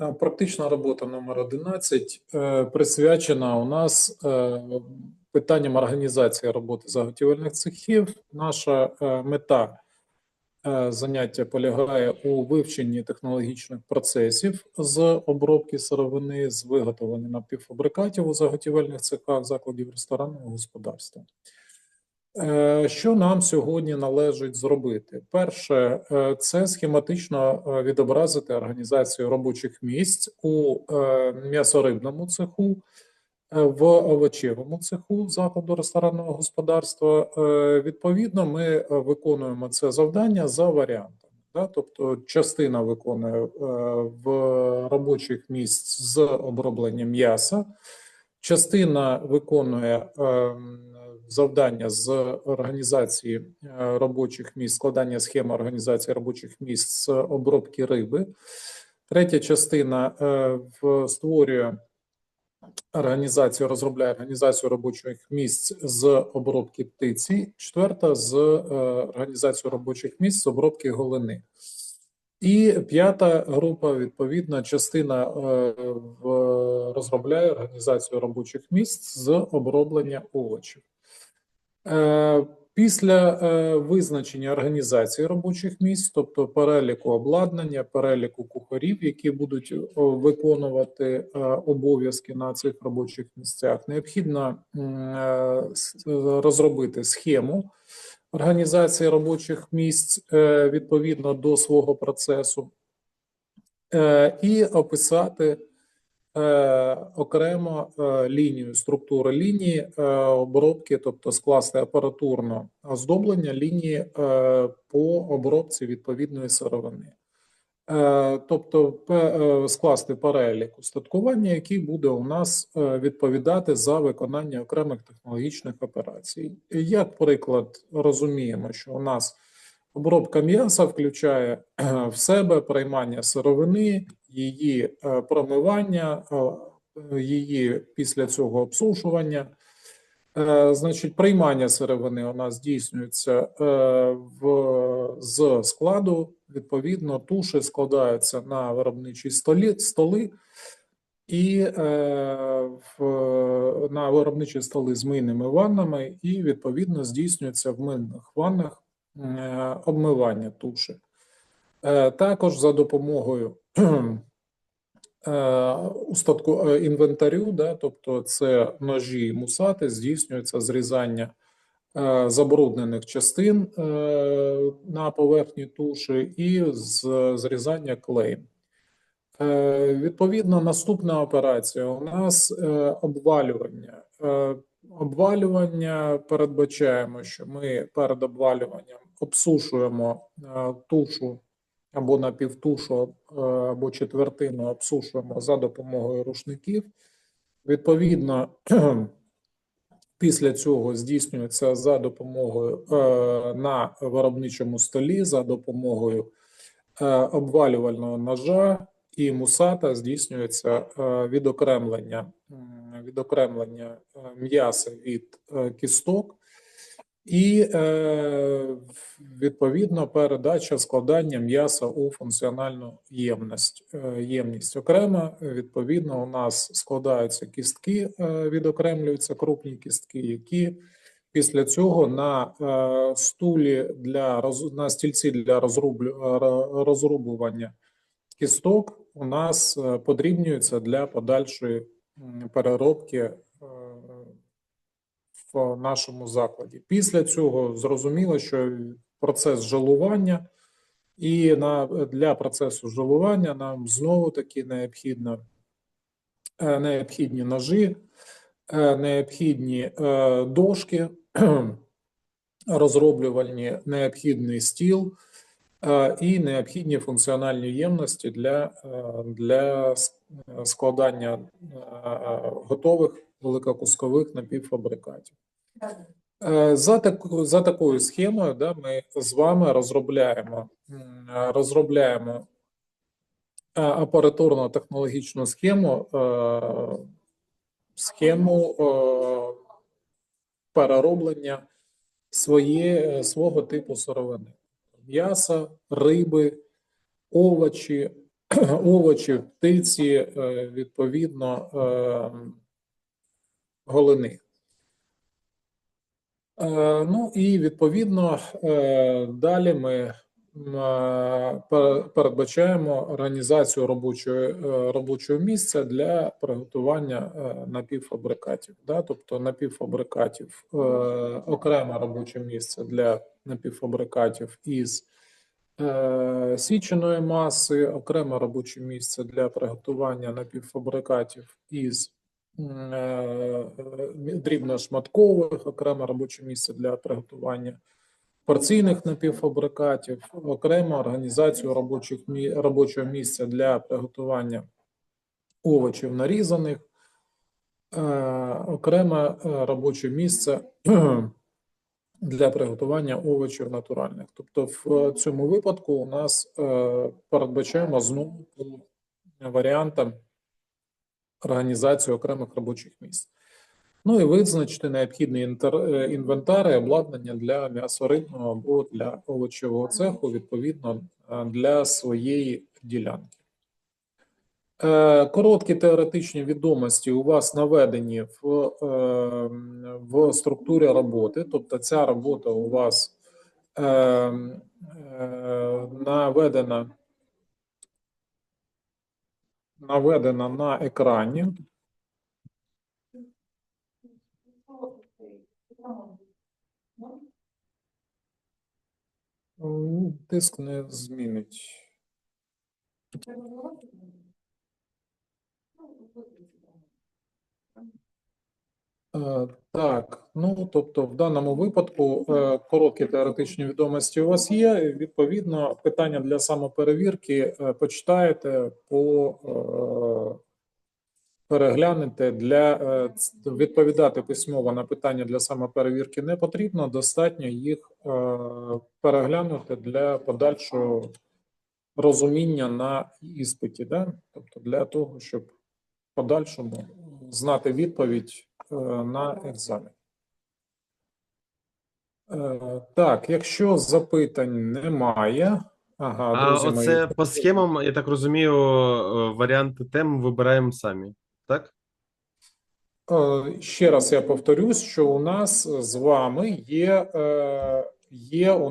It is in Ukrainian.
Е, Практична робота номер 11 е, присвячена у нас е, питанням організації роботи заготівельних цехів. Наша мета заняття полягає у вивченні технологічних процесів з обробки сировини, з виготовлення напівфабрикатів у заготівельних цехах закладів ресторанного господарства. Е, Що нам сьогодні належить зробити? Перше, е, це схематично е, відобразити організацію робочих місць у м'ясорибному цеху, в овочевому цеху закладу ресторанного господарства. Відповідно, ми виконуємо це завдання за варіантами. Тобто, частина виконує в робочих місць з оброблення м'яса, частина виконує ем, завдання з організації е, робочих місць, складання схеми організації робочих місць з обробки риби. Третя частина е, створює організацію, розробляє організацію робочих місць з обробки птиці. Четверта з е, організацією робочих місць з обробки голини. І п'ята група, відповідна частина розробляє організацію робочих місць з оброблення овочів. Е, Після е, визначення організації робочих місць, тобто переліку обладнання, переліку кухарів, які будуть виконувати е, обов'язки на цих робочих місцях, необхідно розробити схему організації робочих місць відповідно до свого процесу і описати окремо е, лінію структури лінії е, обробки, тобто скласти апаратурно оздоблення лінії е, по обробці відповідної сировини. Е, Тобто е, скласти перелік устаткування, який буде у нас е, відповідати за виконання окремих технологічних операцій. Як приклад, розуміємо, що у нас обробка м'яса включає е, в себе приймання сировини, її е, промивання, е, її після цього обсушування. Е, Значить, приймання сировини у нас здійснюється в, з складу. Відповідно, туші складаються на виробничій столі, столи, і в, на виробничі столи з мийними ваннами, і відповідно здійснюється в мийних ваннах обмивання туші. Е, також за допомогою е, устатку е, інвентарю, да, тобто це ножі мусати, здійснюється зрізання забруднених частин на поверхні туші і зрізання клеєм. Відповідно, наступна операція у нас обвалювання. Обвалювання передбачаємо, що ми перед обвалюванням обсушуємо тушу або напівтушу, е, або четвертину обсушуємо за допомогою рушників. Відповідно, після цього здійснюється за допомогою е, на виробничому столі, за допомогою е, обвалювального ножа і мусата здійснюється відокремлення, відокремлення м'яса від кісток. І е, відповідно передача складання м'яса у функціональну ємність. Е, ємність. Окремо, відповідно, у нас складаються кістки, е, відокремлюються крупні кістки, які після цього на стулі для на стільці для розрублю, розрубування кісток у нас подрібнюються для подальшої переробки в нашому закладі. Після цього зрозуміло, що процес жилування, і на, для процесу жилування нам знову таки необхідно, е, необхідні ножі, е, необхідні е, дошки, розроблювальні, необхідний стіл і необхідні функціональні ємності для, для складання готових великокускових напівфабрикатів. Е, За таку за такою схемою, да, ми з вами розробляємо розробляємо е, апаратурно-технологічну схему, е, схему перероблення своє, свого типу сировини: м'яса, риби, овочі, овочі, птиці, відповідно, голини. Е, Ну і відповідно е, далі ми е, пер- передбачаємо організацію робочого, е, робочого місця для приготування напівфабрикатів. Да? Тобто напівфабрикатів окреме робоче місце для напівфабрикатів із січеної маси, окреме робоче місце для приготування напівфабрикатів із дрібношматкових, окреме робоче місце для приготування порційних напівфабрикатів, окремо організацію робочих робочого місця для приготування овочів нарізаних, е, окреме е, робоче місце для приготування овочів натуральних. Тобто, в цьому випадку у нас е, передбачаємо знову по варіантам організацію окремих робочих місць. Ну і визначити необхідний е, інвентар і обладнання для м'ясорибного або для овочевого цеху, відповідно е, для своєї ділянки. Е, Короткі теоретичні відомості у вас наведені в, в структурі роботи, тобто ця робота у вас е, е, наведена, наведена на екрані. Тиск не змінить. Так, ну тобто в даному випадку е, короткі теоретичні відомості у вас є. Відповідно, питання для самоперевірки е, почитаєте по е, переглянете для е, відповідати письмово на питання для самоперевірки не потрібно. Достатньо їх е, переглянути для подальшого розуміння на іспиті, да? тобто для того, щоб в подальшому знати відповідь е, на екзамен. Е, Так, якщо запитань немає, ага, А друзі мої, оце по схемам, я так розумію, е, варіанти тем вибираємо самі, так? Е, Ще раз я повторюсь, що у нас з вами є, е, є у